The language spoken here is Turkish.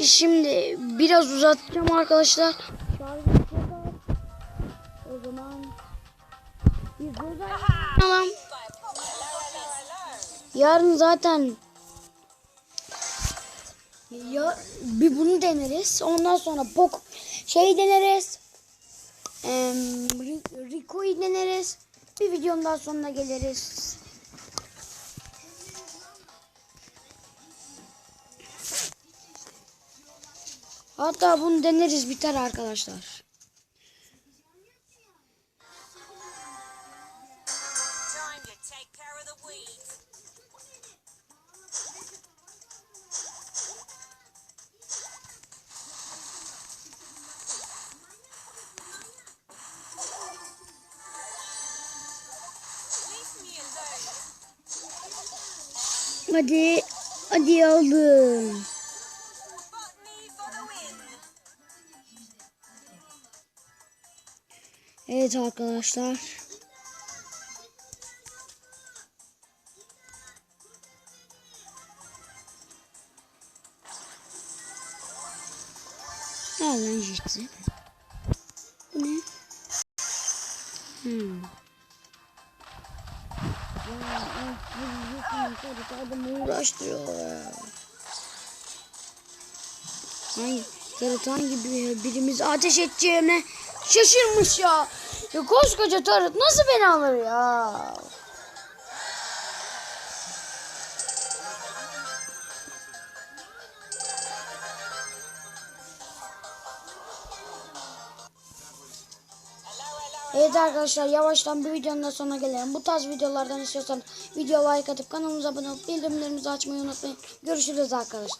Şimdi biraz uzatacağım arkadaşlar. O zaman biz alalım. Yarın zaten ya bir bunu deneriz. Ondan sonra pok şey deneriz. Eee Ri- Rico'yu deneriz. Bir videonun daha sonuna geliriz. Hatta bunu deneriz biter arkadaşlar. Time to take Evet arkadaşlar. Jitsi. Bu ne? Hmm. Ya, of, bu yokum, çocuk adamı uğraştırıyor ya. Hayır, tarıtan gibi birimiz ateş edeceğine şaşırmış ya. Ya koskoca tarıt nasıl beni alır ya? Evet arkadaşlar yavaştan bu videonun da sonuna gelelim. Bu tarz videolardan istiyorsan video like atıp kanalımıza abone olup bildirimlerimizi açmayı unutmayın. Görüşürüz arkadaşlar.